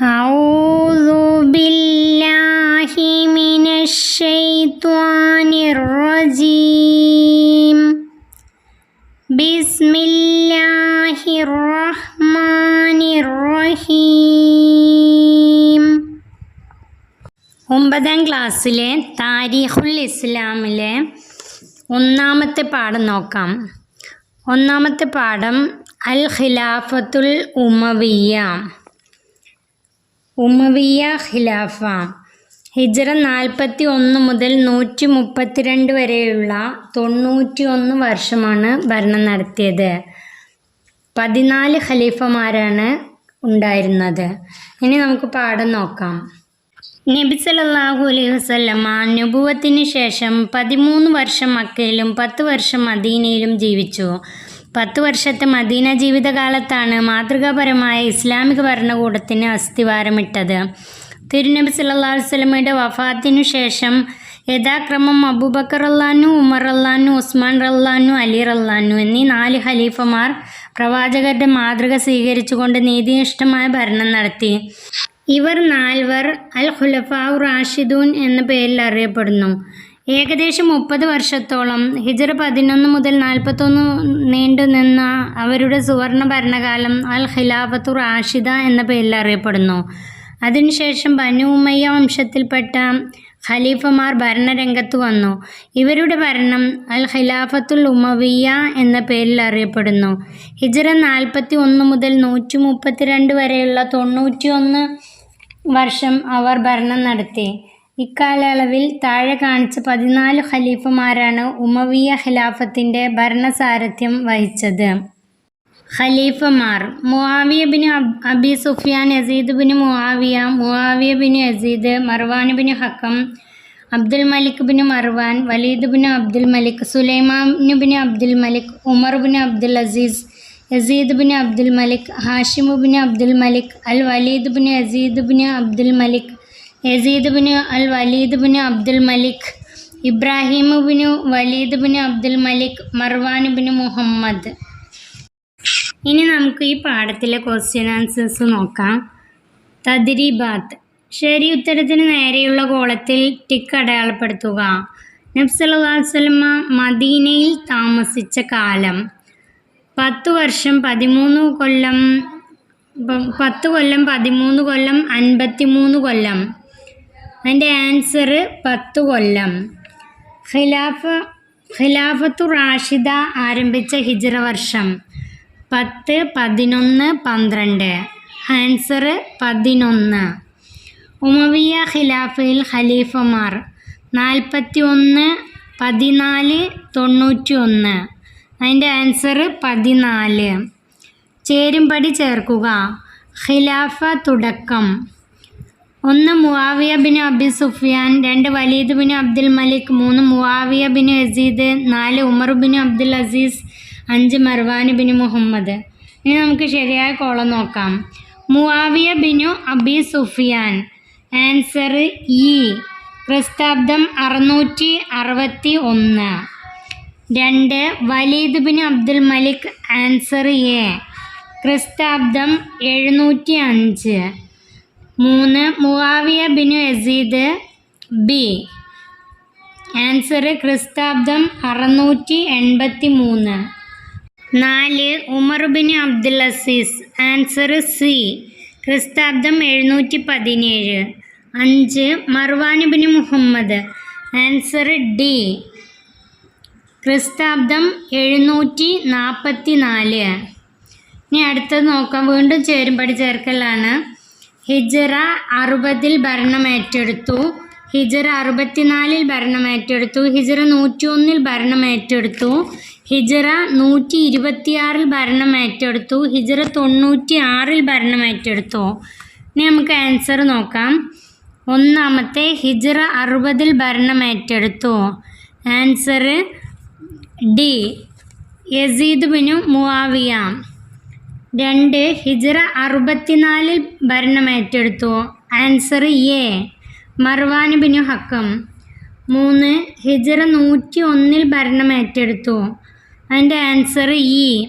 أعوذ بالله من الشيطان الرجيم بسم الله الرحمن الرحيم ഒമ്പതാം ക്ലാസ്സിലെ താരീഖുൽ ഇസ്ലാമിലെ ഒന്നാമത്തെ പാഠം നോക്കാം ഒന്നാമത്തെ പാഠം അൽ ഖിലാഫത്തുൽ ഉമവിയ ഉമവിയ ഖിലാഫ. ഹിജറ നാൽപ്പത്തി ഒന്ന് മുതൽ നൂറ്റി മുപ്പത്തിരണ്ട് വരെയുള്ള തൊണ്ണൂറ്റി ഒന്ന് വർഷമാണ് ഭരണം നടത്തിയത്. പതിനാല് ഖലീഫമാരാണ് ഉണ്ടായിരുന്നത്. ഇനി നമുക്ക് പാഠം നോക്കാം. നബി സല്ലല്ലാഹു അലൈഹി വസല്ലമ നുബുവത്തിന് ശേഷം പതിമൂന്ന് വർഷം മക്കയിലും പത്ത് വർഷം മദീനയിലും ജീവിച്ചു. പത്ത് വർഷത്തെ മദീന ജീവിതകാലത്താണ് മാതൃകാപരമായ ഇസ്ലാമിക ഭരണകൂടത്തിന് അസ്ഥിവാരമിട്ടത്. തിരുനബി സല്ലാ അലൈഹി വസല്ലമയുടെ വഫാത്തിനു ശേഷം യഥാക്രമം അബൂബക്കർ അള്ളാനു ഉമർ അള്ളാനു ഉസ്മാൻ റല്ലാനു അലി റല്ലാനു എന്നീ നാല് ഖലീഫമാർ പ്രവാചകരുടെ മാതൃക സ്വീകരിച്ചുകൊണ്ട് നീതിനിഷ്ഠമായ ഭരണം നടത്തി. ഇവർ നാൽവർ അൽ ഖുലഫാവ് റാഷിദൂൻ എന്ന പേരിൽ അറിയപ്പെടുന്നു. ഏകദേശം മുപ്പത് വർഷത്തോളം ഹിജറ പതിനൊന്ന് മുതൽ നാൽപ്പത്തൊന്ന് നീണ്ടു നിന്ന അവരുടെ സുവർണ ഭരണകാലം അൽ ഖിലാഫത്തു റാഷിദ എന്ന പേരിൽ അറിയപ്പെടുന്നു. അതിനുശേഷം ബനു ഉമയ്യ വംശത്തിൽപ്പെട്ട ഖലീഫമാർ ഭരണരംഗത്ത് വന്നു. ഇവരുടെ ഭരണം അൽ ഖിലാഫത്തുൽ ഉമവിയ എന്ന പേരിൽ അറിയപ്പെടുന്നു. ഹിജറ നാൽപ്പത്തി ഒന്ന് മുതൽ നൂറ്റി മുപ്പത്തിരണ്ട് വരെയുള്ള തൊണ്ണൂറ്റിയൊന്ന് വർഷം അവർ ഭരണം നടത്തി. ഇക്കാലയളവിൽ താഴെ കാണിച്ച പതിനാല് ഖലീഫമാരാണ് ഉമവിയ ഖിലാഫത്തിന്റെ ഭരണസാരഥ്യം വഹിച്ചത്. ഖലീഫമാർ Muawiya bin Abu Sufyan Yazid bin Muawiya Muawiya bin Yazid Marwan bin Hakam Abdul Malik bin Marwan Walid bin Abdul Malik Sulaiman bin Abdul Malik Umar bin Abdul Aziz Yazid bin Abdul Malik Hisham bin Abdul Malik al Walid bin Yazid bin Abdul Malik Yazid bin al Walid bin Abdul Malik Ibrahim bin Walid bin Abdul Malik Marwan bin Muhammad. ഇനി നമുക്ക് ഈ പാഠത്തിലെ question answers നോക്കാം. തദ്രീബാത്ത്. ശരി ഉത്തരത്തിന് നേരെയുള്ള കോളത്തിൽ tick അടയാളപ്പെടുത്തുക. നബ്സല്ലാസ്ലമ മദീനയിൽ താമസിച്ച കാലം. പത്ത് വർഷം പതിമൂന്ന് കൊല്ലം പത്ത് കൊല്ലം പതിമൂന്ന് കൊല്ലം അൻപത്തിമൂന്ന് കൊല്ലം. അതിന്റെ ആൻസർ പത്ത് കൊല്ലം. ഖിലാഫ ഖിലാഫത്തു റാഷിദ ആരംഭിച്ച ഹിജ്റ വർഷം പത്ത് പതിനൊന്ന് പന്ത്രണ്ട്. ആൻസർ പതിനൊന്ന്. ഉമവിയ ഖിലാഫയിൽ ഖലീഫമാർ നാൽപ്പത്തി ഒന്ന് പതിനാല് തൊണ്ണൂറ്റി ഒന്ന് അതിന്റെ ആൻസർ പതിനാല്. ചേരുംപടി ചേർക്കുക. ഖിലാഫ തുടക്കം. ഒന്ന് മുവാവിയ ബിൻ അബി സുഫിയാൻ രണ്ട് വലീദ് ബിൻ അബ്ദുൽ മലിക് മൂന്ന് മുവാവിയ ബിൻ യസീദ് നാല് ഉമർ ബിൻ അബ്ദുൽ അസീസ് അഞ്ച് മർവാൻ ബിൻ മുഹമ്മദ്. ഇനി നമുക്ക് ശരിയായ കോളം നോക്കാം. Muawiya bin Abi Sufyan. Answer E. ക്രിസ്താബ്ദം അറുന്നൂറ്റി അറുപത്തി ഒന്ന് രണ്ട് Walid bin Abdul Malik answer A. ക്രിസ്താബ്ദം എഴുന്നൂറ്റി അഞ്ച് മൂന്ന് Muawiya bin Yazid. B answer ക്രിസ്താബ്ദം അറുന്നൂറ്റി എൺപത്തി മൂന്ന് നാല് Umar bin Abdul Aziz answer C ക്രിസ്താബ്ദം എഴുന്നൂറ്റി പതിനേഴ് അഞ്ച് Marwan bin Muhammad. Answer D ക്രിസ്താബ്ദം എഴുന്നൂറ്റി നാൽപ്പത്തി നാല് ഇനി അടുത്തത് നോക്കാം. വീണ്ടും ചേരുംപടി ചേർക്കലാണ്. ഹിജറ അറുപതിൽ ഭരണമേറ്റെടുത്തു ഹിജറ അറുപത്തിനാലിൽ ഭരണമേറ്റെടുത്തു ഹിജറ നൂറ്റി ഒന്നിൽ ഭരണമേറ്റെടുത്തു ഹിജറ നൂറ്റി ഇരുപത്തിയാറിൽ ഭരണമേറ്റെടുത്തു ഹിജറ തൊണ്ണൂറ്റി ആറിൽ ഭരണമേറ്റെടുത്തു ഇനി നമുക്ക് ആൻസർ നോക്കാം. ഒന്നാമത്തെ ഹിജറ അറുപതിൽ ഭരണമേറ്റെടുത്തു answer D Yazid bin Muawiya രണ്ട് ഹിജറ അറുപത്തിനാലിൽ ഭരണം ഏറ്റെടുത്തു. Answer A Marwan bin Hakam. മൂന്ന് ഹിജറ നൂറ്റി ഒന്നിൽ ഭരണം ഏറ്റെടുത്തു. അതിന്റെ answer E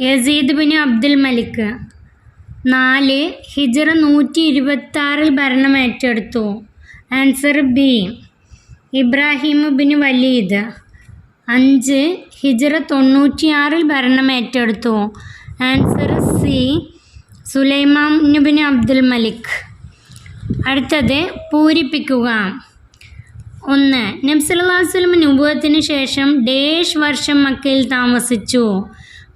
Yazid bin Abdul Malik. നാല് ഹിജറ നൂറ്റി ഇരുപത്താറിൽ ഭരണം ഏറ്റെടുത്തു. Answer B Ibrahim bin Walid. അഞ്ച് ഹിജറ തൊണ്ണൂറ്റിയാറിൽ ഭരണം ഏറ്റെടുത്തു. Answer C Sulaiman bin Abdul Malik. അടുത്തത് പൂരിപ്പിക്കുക. ഒന്ന് നബ്സല്ലാസ്ലം നുബുവത്തിന് ശേഷം ഡേഷ് വർഷം മക്കയിൽ താമസിച്ചു.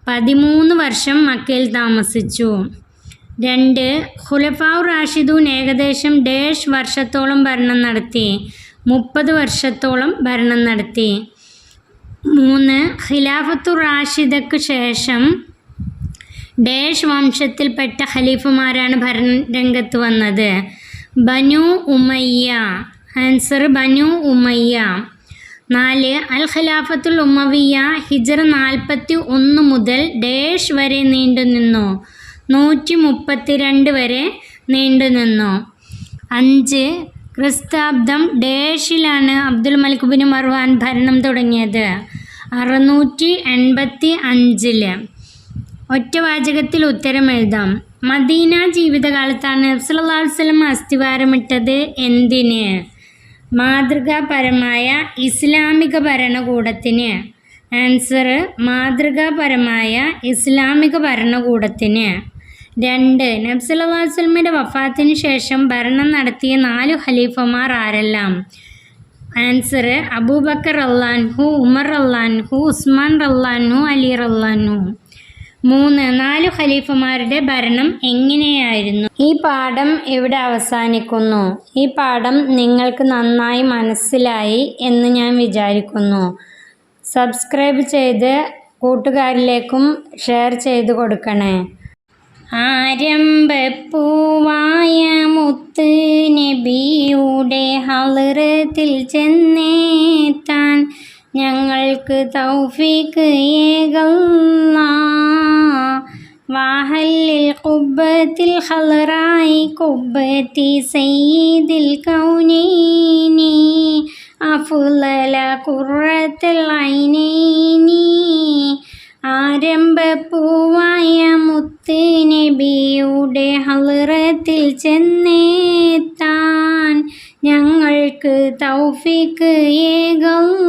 പതിമൂന്ന് വർഷം മക്കയിൽ താമസിച്ചു. രണ്ട് ഖുലഫാവ് റാഷിദൂൻ ഏകദേശം ഡേഷ് വർഷത്തോളം ഭരണം നടത്തി. മുപ്പത് വർഷത്തോളം ഭരണം നടത്തി. മൂന്ന് ഖിലാഫത്തു റാഷിദക്ക് ശേഷം ഡേഷ് വംശത്തിൽപ്പെട്ട ഖലീഫുമാരാണ് ഭരണരംഗത്ത് വന്നത്. Banu Umayya answer Banu Umayya. നാല് അൽ ഖലാഫത്തുൽ ഉമവിയ ഹിജർ നാൽപ്പത്തി ഒന്ന് മുതൽ ഡേഷ് വരെ നീണ്ടുനിന്നു നൂറ്റി മുപ്പത്തിരണ്ട് വരെ നീണ്ടുനിന്നു അഞ്ച് ക്രിസ്താബ്ദം ഡേഷിലാണ് അബ്ദുൽ മലിക് ബിൻ മർവാൻ ഭരണം തുടങ്ങിയത്. അറുന്നൂറ്റി എൺപത്തി അഞ്ചിൽ ഒറ്റ വാചകത്തിൽ ഉത്തരം എഴുതാം. മദീന ജീവിതകാലത്താണ് നബ്സല്ലാ വസ്ലം അസ്ഥിവാരമിട്ടത് എന്തിന്? മാതൃകാപരമായ ഇസ്ലാമിക ഭരണകൂടത്തിന്. ആൻസർ മാതൃകാപരമായ ഇസ്ലാമിക ഭരണകൂടത്തിന്. രണ്ട് നബ്സല്ലാ വസ്ലമിന്റെ വഫാത്തിന് ശേഷം ഭരണം നടത്തിയ നാലു ഖലീഫമാർ ആരെല്ലാം? ആൻസർ അബൂബക്കർ അള്ളാൻഹു ഉമർ അള്ളാൻഹു ഉസ്മാൻ റല്ലാൻഹു അലി റല്ലാൻഹു മൂന്ന് നാലു ഖലീഫമാരുടെ ഭരണം എങ്ങനെയായിരുന്നു? ഈ പാഠം ഇവിടെ അവസാനിക്കുന്നു? ഈ പാഠം നിങ്ങൾക്ക് നന്നായി മനസ്സിലായി എന്ന് ഞാൻ വിചാരിക്കുന്നു. സബ്സ്ക്രൈബ് ചെയ്ത് കൂട്ടുകാരിലേക്കും ഷെയർ ചെയ്ത് കൊടുക്കണേ. ആരംഭപ്പൂവായ മുത്ത് നബിയുടെ ഹളറത്തിൽ ചെന്നേത്താൻ ഞങ്ങൾക്ക് തൗഫീക്ക് ഏകല്ല കുബ്ബത്തിൽ ഹലറായി കുബത്തി സയ്യിദിൽ കൗനീനി അഫുലല ഖുറത്തൽ ഐനൈനി. ആരംഭപ്പൂവായ മുത്ത് നബിയുടെ ഹലറത്തിൽ ചെന്നേത്താൻ ഞങ്ങൾക്ക് തൗഫിക്ക് ഏകല്ലാ